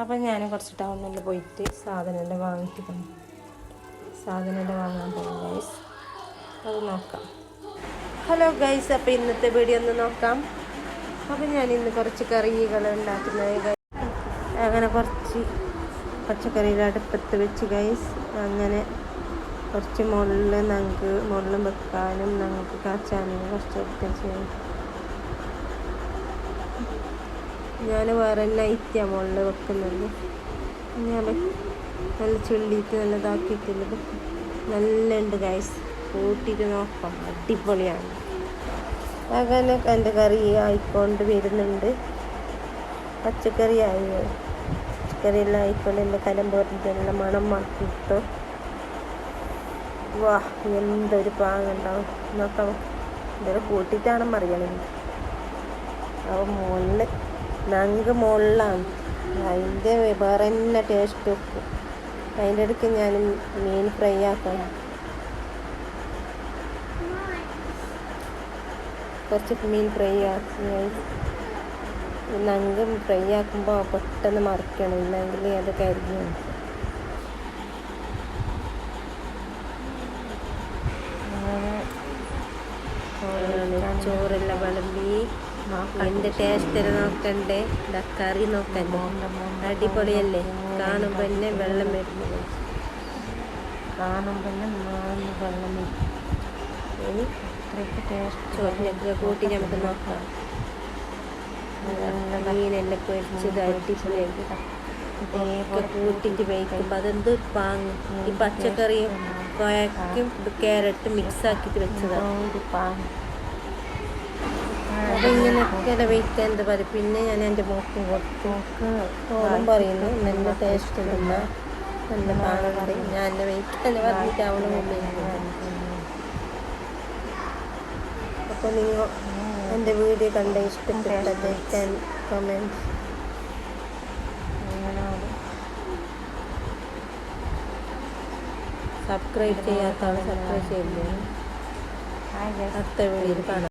അപ്പം ഞാൻ കുറച്ച് ടൗണിൽ പോയിട്ട് സാധനമെല്ലാം വാങ്ങിയിട്ട് തന്നു സാധനമെല്ലാം വാങ്ങാൻ പോകും ഗൈസ് അത് നോക്കാം. ഹലോ ഗൈസ് അപ്പോൾ ഇന്നത്തെ വീഡിയോ ഒന്ന് നോക്കാം. അപ്പം ഞാൻ ഇന്ന് കുറച്ച് കറികൾ ഉണ്ടാക്കുന്നത്. അങ്ങനെ കുറച്ച് പച്ചക്കറികൾ അടുപ്പത്ത് വെച്ച് ഗൈസ് അങ്ങനെ കുറച്ച് മുള്ളിൽ നങ്ങൾക്ക് മുള്ളും വെക്കാനും ഞങ്ങൾക്ക് കാച്ചാനും കുറച്ച് എടുത്ത് ചെയ്യും ഞാൻ വേറെ നൈറ്റാണ് മുകളിൽ വെക്കുന്നത്. ഞാൻ നല്ല ചുള്ളിയിട്ട് നല്ല ഇതാക്കിയിട്ടുള്ളത്. നല്ല ഉണ്ട് ഗൈസ് കൂട്ടിയിട്ട് നോക്കാം. അടിപൊളിയാണ്. അങ്ങനെ എന്റെ കറി ആയിക്കൊണ്ട് വരുന്നുണ്ട്. പച്ചക്കറി ആയി പച്ചക്കറി എല്ലാം ആയിക്കൊണ്ട് എന്റെ കലം നല്ല മണം മാറ്റിട്ടോ വാ എന്തൊരു പാങ്ങുണ്ടാവും നോക്കാം. ഇതൊക്കെ കൂട്ടിയിട്ടാണെന്ന് അറിയണം അപ്പോൾ മുകളിൽ ഞങ്ങൾക്ക് മുകളിലാണ്. അതിന്റെ വേറെ തന്നെ ടേസ്റ്റ് വെക്കും. അതിന്റെ ഇടയ്ക്ക് ഞാൻ മീൻ ഫ്രൈ ആക്കണം. കുറച്ച് മീൻ ഫ്രൈ ആക്കി. നങ്ക് ഫ്രൈ ആക്കുമ്പോൾ പെട്ടെന്ന് മറിക്കണം. ഇല്ലെങ്കിൽ അത് കരിഞ്ഞു ചോറെല്ലാം വിളമ്പി എന്റെ ടേസ്റ്റ് നോക്കണ്ടേ. കറി നോക്കണ്ടേ. അടിപൊളിയല്ലേ? കാണുമ്പോൾ തന്നെ വെള്ളം വരുന്നത് കാണുമ്പോൾ വെള്ളം ഇനി ചോറിനൊക്കെ കൂട്ടി നമുക്ക് നോക്കാം. മീനെല്ലാം പൊരിച്ചത് അടിപൊളിയാക്കി ഒക്കെ കൂട്ടിട്ട് വേവിക്കുമ്പോൾ അതെന്ത് പാങ് ഈ പച്ചക്കറിയും കൊയക്കും ക്യാരറ്റ് മിക്സ് ആക്കിട്ട് വെച്ചതാണ് അപ്പൊ ഇങ്ങനെയൊക്കെ വെയിറ്റ് എന്താ പറയുക പിന്നെ ഞാൻ എന്റെ മോക്ക് കൊടുത്തു ഓളും പറയുന്നു. നല്ല ടേസ്റ്റ് ഉണ്ടെന്ന നല്ല പാങ്ങുണ്ട് ഞാൻ എന്നെ വെയിക്കാൻ പറഞ്ഞിട്ട് അവളും അപ്പോൾ നിങ്ങൾ എന്റെ വീഡിയോ കണ്ട ഇഷ്ടപ്പെട്ട ലൈക്ക് കമന്റ് സബ്സ്ക്രൈബ് ചെയ്യാത്ത ആൾ സബ്സ്ക്രൈബ് ചെയ്യുന്നു അടുത്ത വീഡിയോയിൽ കാണാം.